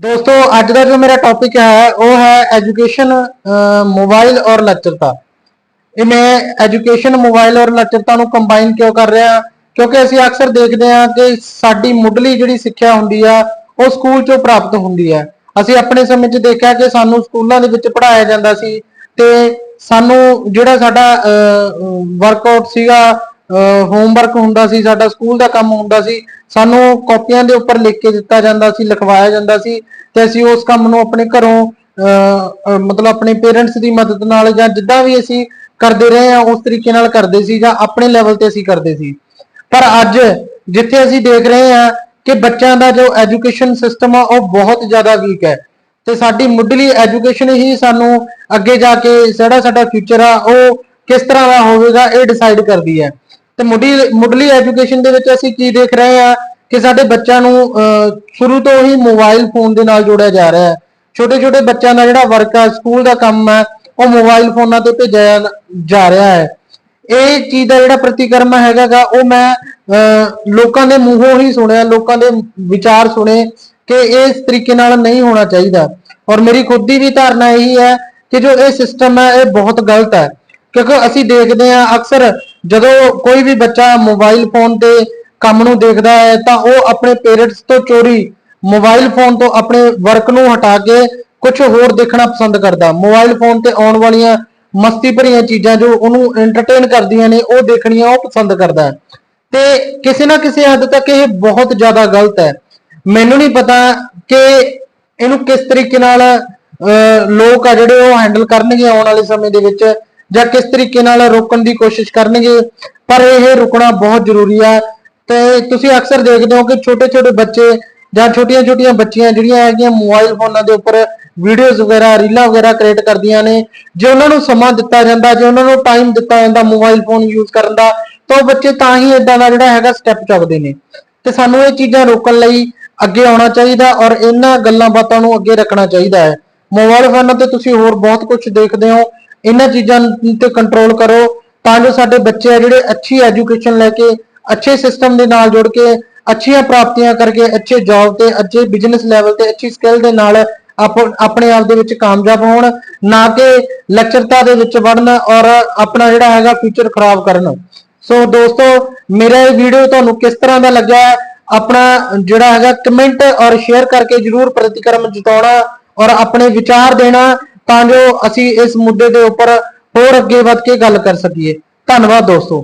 ਦੋਸਤੋ, ਅੱਜ ਦਾ ਜੋ ਮੇਰਾ ਟੌਪਿਕ ਹੈ, ਉਹ ਹੈ ਐਜੂਕੇਸ਼ਨ ਮੋਬਾਈਲ ਔਰ ਲੈਕਚਰਤਾ ਇਹ ਮੈਂ ਐਜੂਕੇਸ਼ਨ ਮੋਬਾਈਲ ਔਰ ਲੈਕਚਰਤਾ ਨੂੰ ਕੰਬਾਈਨ ਕਿਉਂ ਕਰ ਰਿਹਾ? ਕਿਉਂਕਿ ਅਸੀਂ ਅਕਸਰ ਦੇਖਦੇ ਹਾਂ ਕਿ ਸਾਡੀ ਮੁੱਢਲੀ ਜਿਹੜੀ ਸਿੱਖਿਆ ਹੁੰਦੀ ਆ, ਉਹ ਸਕੂਲ ਚੋਂ ਪ੍ਰਾਪਤ ਹੁੰਦੀ ਹੈ ਅਸੀਂ ਆਪਣੇ ਸਮੇਂ 'ਚ ਦੇਖਿਆ ਕਿ ਸਾਨੂੰ ਸਕੂਲਾਂ ਦੇ ਵਿੱਚ ਪੜ੍ਹਾਇਆ ਜਾਂਦਾ ਸੀ ਤੇ ਸਾਨੂੰ ਜਿਹੜਾ ਸਾਡਾ ਵਰਕਆਊਟ ਸੀਗਾ ਹੋਮਵਰਕ ਹੁੰਦਾ ਸੀ, ਸਾਡਾ ਸਕੂਲ ਦਾ ਕੰਮ ਹੁੰਦਾ ਸੀ, ਸਾਨੂੰ ਕਾਪੀਆਂ ਦੇ ਉੱਪਰ ਲਿਖ ਕੇ ਦਿੱਤਾ ਜਾਂਦਾ ਸੀ, ਲਿਖਵਾਇਆ ਜਾਂਦਾ ਸੀ ਤੇ ਅਸੀਂ ਉਸ ਕੰਮ ਨੂੰ ਆਪਣੇ ਘਰੋਂ ਮਤਲਬ ਆਪਣੇ ਪੇਰੈਂਟਸ ਦੀ ਮਦਦ ਨਾਲ ਜਾਂ ਜਿੱਦਾਂ ਵੀ ਅਸੀਂ ਕਰਦੇ ਰਹੇ ਹਾਂ, ਉਸ ਤਰੀਕੇ ਨਾਲ ਕਰਦੇ ਸੀ ਜਾਂ ਆਪਣੇ ਲੈਵਲ ਤੇ ਅਸੀਂ ਕਰਦੇ ਸੀ। ਪਰ ਅੱਜ ਜਿੱਥੇ ਅਸੀਂ ਦੇਖ ਰਹੇ ਹਾਂ ਕਿ ਬੱਚਿਆਂ ਦਾ ਜੋ ਐਜੂਕੇਸ਼ਨ ਸਿਸਟਮ ਆ, ਉਹ ਬਹੁਤ ਜ਼ਿਆਦਾ ਵੀਕ ਹੈ। ਤੇ ਸਾਡੀ ਮੁੱਢਲੀ ਐਜੂਕੇਸ਼ਨ ਹੀ ਸਾਨੂੰ ਅੱਗੇ ਜਾ ਕੇ ਜਿਹੜਾ ਸਾਡਾ ਫਿਊਚਰ ਆ, ਉਹ ਕਿਸ ਤਰ੍ਹਾਂ ਦਾ ਹੋਵੇਗਾ, ਇਹ ਡਿਸਾਈਡ ਕਰਦੀ ਹੈ। ਤੇ ਮੁੱਢਲੀ ਮੁੱਢਲੀ ਐਜੂਕੇਸ਼ਨ ਦੇ ਵਿੱਚ ਅਸੀਂ ਕੀ ਦੇਖ ਰਹੇ ਹਾਂ ਕਿ ਸਾਡੇ ਬੱਚਿਆਂ ਨੂੰ ਅਹ, ਸ਼ੁਰੂ ਤੋਂ ਹੀ ਮੋਬਾਈਲ ਫੋਨ ਦੇ ਨਾਲ ਜੋੜਿਆ ਜਾ ਰਿਹਾ ਹੈ। ਛੋਟੇ ਛੋਟੇ ਬੱਚਿਆਂ ਦਾ ਜਿਹੜਾ ਵਰਕ ਹੈ ਸਕੂਲ ਦਾ ਕੰਮ ਹੈ ਉਹ ਮੋਬਾਈਲ ਫੋਨਾਂ ਤੇ ਭੇਜਿਆ ਜਾ ਰਿਹਾ ਹੈ। ਇਹ ਚੀਜ਼ ਦਾ ਜਿਹੜਾ ਪ੍ਰਤੀਕਰਮ ਹੈਗਾਗਾ ਉਹ ਮੈਂ ਅਹ, ਲੋਕਾਂ ਦੇ ਮੂੰਹੋਂ ਹੀ ਸੁਣਿਆ ਲੋਕਾਂ ਦੇ ਵਿਚਾਰ ਸੁਣੇ ਕਿ ਇਸ ਤਰੀਕੇ ਨਾਲ ਨਹੀਂ ਹੋਣਾ ਚਾਹੀਦਾ। ਔਰ ਮੇਰੀ ਖੁਦ ਦੀ ਵੀ ਧਾਰਨਾ ਇਹੀ ਹੈ ਕਿ ਜੋ ਇਹ ਸਿਸਟਮ ਹੈ ਇਹ ਬਹੁਤ ਗਲਤ ਹੈ। ਕਿਉਂਕਿ ਅਸੀਂ ਦੇਖਦੇ ਹਾਂ ਅਕਸਰ ਜਦੋਂ ਕੋਈ ਵੀ ਬੱਚਾ ਮੋਬਾਈਲ ਫੋਨ ਤੇ ਕੰਮ ਨੂੰ ਦੇਖਦਾ ਹੈ ਤਾਂ ਉਹ ਆਪਣੇ ਪੇਰੈਂਟਸ ਤੋਂ ਚੋਰੀ ਮੋਬਾਈਲ ਫੋਨ ਤੋਂ ਆਪਣੇ ਵਰਕ ਨੂੰ ਹਟਾ ਕੇ ਕੁਝ ਹੋਰ ਦੇਖਣਾ ਪਸੰਦ ਕਰਦਾ। ਮੋਬਾਈਲ ਫੋਨ ਤੇ ਆਉਣ ਵਾਲੀਆਂ ਮਸਤੀ ਭਰੀਆਂ ਚੀਜ਼ਾਂ ਜੋ ਉਹਨੂੰ ਐਂਟਰਟੇਨ ਕਰਦੀਆਂ ਨੇ ਉਹ ਦੇਖਣੀਆਂ ਉਹ ਪਸੰਦ ਕਰਦਾ ਹੈ। ਤੇ ਕਿਸੇ ਨਾ ਕਿਸੇ ਹੱਦ ਤੱਕ ਇਹ ਬਹੁਤ ਜ਼ਿਆਦਾ ਗਲਤ ਹੈ। ਮੈਨੂੰ ਨਹੀਂ ਪਤਾ ਕਿ ਇਹਨੂੰ ਕਿਸ ਤਰੀਕੇ ਨਾਲ ਅਹ, ਲੋਕ ਆ ਜਿਹੜੇ ਉਹ ਹੈਂਡਲ ਕਰਨਗੇ ਆਉਣ ਵਾਲੇ ਸਮੇਂ ਦੇ ਵਿੱਚ। ਜਾਂ ਕਿਸ ਤਰੀਕੇ ਨਾਲ ਰੋਕਣ ਦੀ ਕੋਸ਼ਿਸ਼ ਕਰਨਗੇ, ਪਰ ਇਹ ਰੁਕਣਾ ਬਹੁਤ ਜ਼ਰੂਰੀ ਆ ਤੇ ਤੁਸੀਂ ਅਕਸਰ ਦੇਖਦੇ ਹੋ ਕਿ ਛੋਟੇ ਛੋਟੇ ਬੱਚੇ ਜਾਂ ਛੋਟੀਆਂ ਛੋਟੀਆਂ ਬੱਚੀਆਂ ਜਿਹੜੀਆਂ ਹੈਗੀਆਂ ਮੋਬਾਈਲ ਫੋਨਾਂ ਦੇ ਉੱਪਰ ਵੀਡੀਓਜ਼ ਵਗੈਰਾ, ਰੀਲਾਂ ਵਗੈਰਾ ਕ੍ਰੀਏਟ ਕਰਦੀਆਂ ਨੇ, ਜੇ ਉਹਨਾਂ ਨੂੰ ਸਮਾਂ ਦਿੱਤਾ ਜਾਂਦਾ, ਜੇ ਉਹਨਾਂ ਨੂੰ ਟਾਈਮ ਦਿੱਤਾ ਜਾਂਦਾ ਮੋਬਾਈਲ ਫੋਨ ਯੂਜ਼ ਕਰਨ ਦਾ, ਤਾਂ ਉਹ ਬੱਚੇ ਤਾਂ ਹੀ ਇਦਾਂ ਦਾ ਜਿਹੜਾ ਹੈਗਾ ਸਟੈਪ ਚੁੱਕਦੇ ਨੇ। ਤੇ ਸਾਨੂੰ ਇਹ ਚੀਜ਼ਾਂ ਰੋਕਣ ਲਈ ਅੱਗੇ ਆਉਣਾ ਚਾਹੀਦਾ ਔਰ ਇਹਨਾਂ ਗੱਲਾਂ ਬਾਤਾਂ ਨੂੰ ਅੱਗੇ ਰੱਖਣਾ ਚਾਹੀਦਾ ਹੈ। ਮੋਬਾਈਲ ਫੋਨਾਂ ਤੇ ਤੁਸੀਂ ਹੋਰ ਬਹੁਤ ਕੁਝ ਦੇਖਦੇ ਹੋ। ਇਹਨਾਂ ਚੀਜ਼ਾਂ ਤੇ ਕੰਟਰੋਲ ਕਰੋ ਤਾਂ ਜੋ ਸਾਡੇ ਬੱਚੇ ਆ ਜਿਹੜੇ ਅੱਛੀ ਐਜੂਕੇਸ਼ਨ ਲੈ ਕੇ, ਅੱਛੇ ਸਿਸਟਮ ਦੇ ਨਾਲ ਜੁੜ ਕੇ, ਅੱਛੀਆਂ ਪ੍ਰਾਪਤੀਆਂ ਕਰਕੇ, ਅੱਛੇ ਜੌਬ ਤੇ, ਅੱਛੇ ਬਿਜ਼ਨਸ ਲੈਵਲ ਤੇ, ਅੱਛੀ ਸਕਿੱਲ ਦੇ ਨਾਲ ਆਪਣੇ ਆਪ ਦੇ ਵਿੱਚ ਕਾਮਯਾਬ ਹੋਣ, ਨਾ ਕਿ ਲੈਕਚਰਤਾ ਦੇ ਵਿੱਚ ਵੜਨ ਔਰ ਆਪਣਾ ਜਿਹੜਾ ਹੈਗਾ ਫਿਊਚਰ ਖਰਾਬ ਕਰਨ। ਸੋ ਦੋਸਤੋ, ਮੇਰਾ ਇਹ ਵੀਡੀਓ ਤੁਹਾਨੂੰ ਕਿਸ ਤਰ੍ਹਾਂ ਦਾ ਲੱਗਾ ਆਪਣਾ ਜਿਹੜਾ ਹੈਗਾ ਕਮੈਂਟ ਔਰ ਸ਼ੇਅਰ ਕਰਕੇ ਜਰੂਰ ਪ੍ਰਤੀਕਰਮ ਜਤਾਉਣਾ ਔਰ ਆਪਣੇ ਵਿਚਾਰ ਦੇਣਾ। ਤਾਂ ਜੋ ਅਸੀਂ ਇਸ ਮੁੱਦੇ ਦੇ ਉੱਪਰ ਹੋਰ ਅੱਗੇ ਵੱਧ ਕੇ ਗੱਲ ਕਰ ਸਕੀਏ। ਧੰਨਵਾਦ ਦੋਸਤੋ।